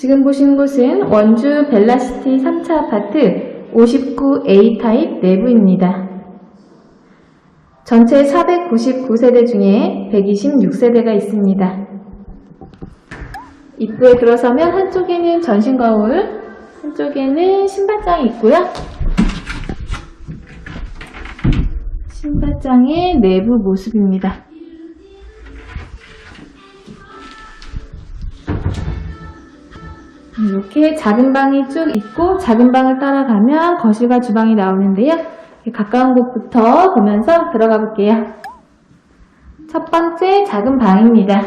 지금 보시는 곳은 원주 벨라시티 3차 아파트 59A 타입 내부입니다. 전체 499세대 중에 126세대가 있습니다. 입구에 들어서면 한쪽에는 전신 거울, 한쪽에는 신발장이 있고요. 신발장의 내부 모습입니다. 이렇게 작은 방이 쭉 있고 작은 방을 따라가면 거실과 주방이 나오는데요. 가까운 곳부터 보면서 들어가 볼게요. 첫 번째 작은 방입니다.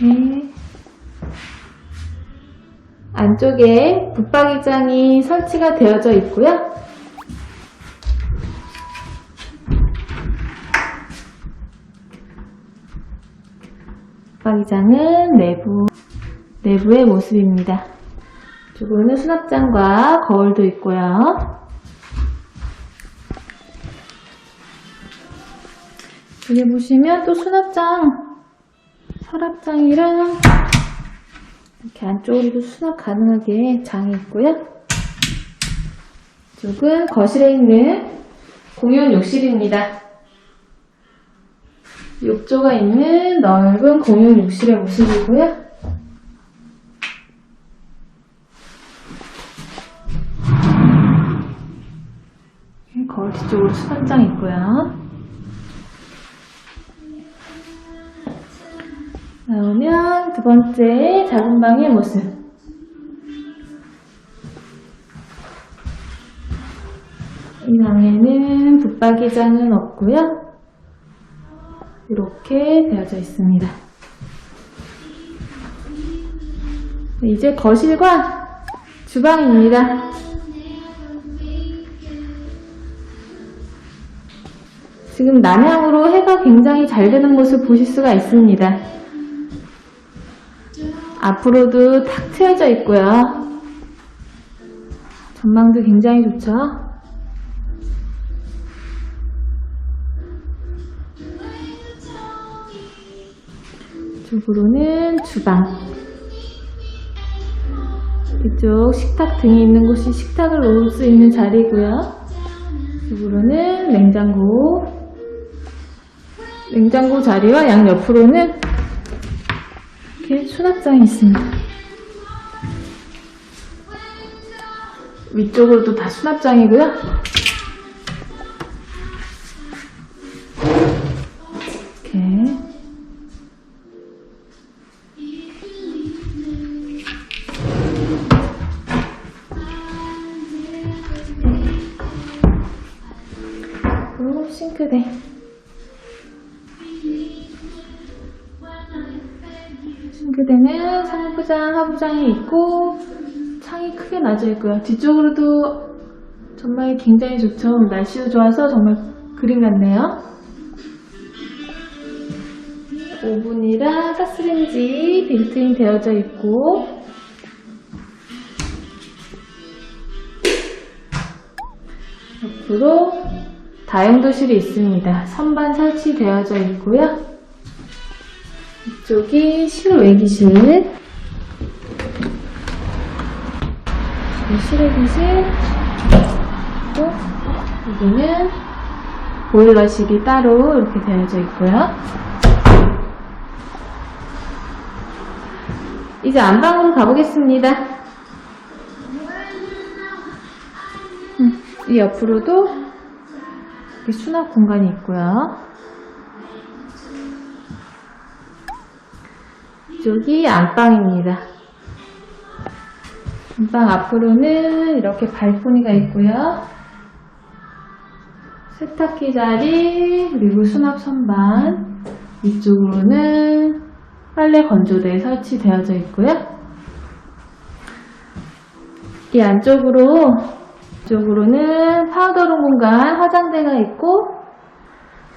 네. 안쪽에 붙박이장이 설치가 되어져 있고요. 박이장은 내부, 내부의 모습입니다. 이쪽으로는 수납장과 거울도 있고요. 여기 보시면 또 수납장, 서랍장이랑 이렇게 안쪽으로도 수납 가능하게 장이 있고요. 이쪽은 거실에 있는 공용 욕실입니다. 욕조가 있는 넓은 공용 욕실의 모습이고요. 거울 뒤쪽으로 수납장 있고요. 나오면 두 번째 작은 방의 모습. 이 방에는 붙박이장은 없고요. 이렇게 되어져 있습니다. 네, 이제 거실과 주방입니다. 지금 남향으로 해가 굉장히 잘 되는 모습 보실 수가 있습니다. 앞으로도 탁 트여져 있고요. 전망도 굉장히 좋죠. 이쪽으로는 주방. 이쪽 식탁 등이 있는 곳이 식탁을 놓을 수 있는 자리고요. 이쪽으로는 냉장고. 냉장고 자리와 양 옆으로는 이렇게 수납장이 있습니다. 위쪽으로도 다 수납장이고요. 싱크대. 싱크대는 상부장, 하부장이 있고 창이 크게 나져 있고요. 뒤쪽으로도 정말 굉장히 좋죠. 날씨도 좋아서 정말 그림 같네요. 오븐이랑 가스레인지 빌트인 되어져 있고 옆으로 다용도실이 있습니다. 선반 설치되어져 있고요. 이쪽이 실외기실 실외기실 또 여기는 보일러실이 따로 이렇게 되어져 있고요. 이제 안방으로 가보겠습니다. 음, 이 옆으로도 이렇게 수납 공간이 있고요. 이쪽이 안방입니다. 안방 앞으로는 이렇게 발코니가 있고요. 세탁기 자리, 그리고 수납 선반. 이쪽으로는 빨래 건조대 설치되어져 있고요. 이 안쪽으로, 이쪽으로는 파우더룸 공간, 화장대가 있고,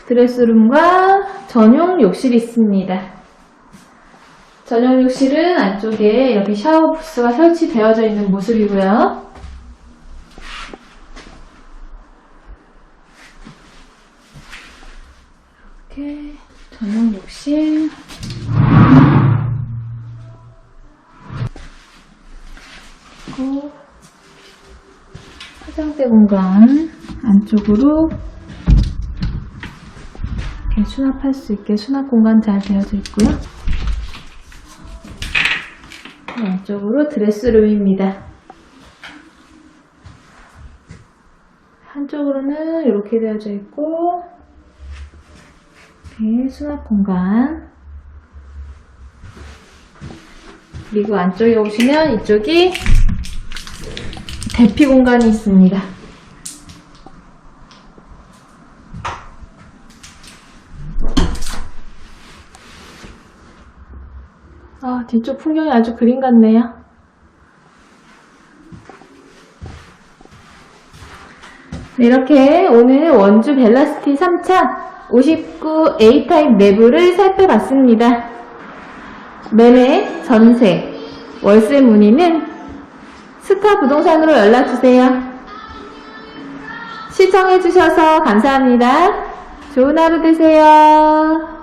드레스룸과 전용 욕실이 있습니다. 전용 욕실은 안쪽에 여기 샤워 부스가 설치되어져 있는 모습이고요. 이렇게 전용 욕실. 화장대 공간 안쪽으로 이렇게 수납할 수 있게 수납 공간 잘 되어져 있고요. 안쪽으로 드레스룸입니다. 한쪽으로는 이렇게 되어져 있고 이렇게 수납 공간 그리고 안쪽에 오시면 이쪽이 대피 공간이 있습니다. 아, 뒤쪽 풍경이 아주 그림 같네요. 네, 이렇게 오늘 원주 벨라시티 3차 59 A타입 내부를 살펴봤습니다. 매매, 전세, 월세 문의는 스타 부동산으로 연락주세요. 시청해주셔서 감사합니다. 좋은 하루 되세요.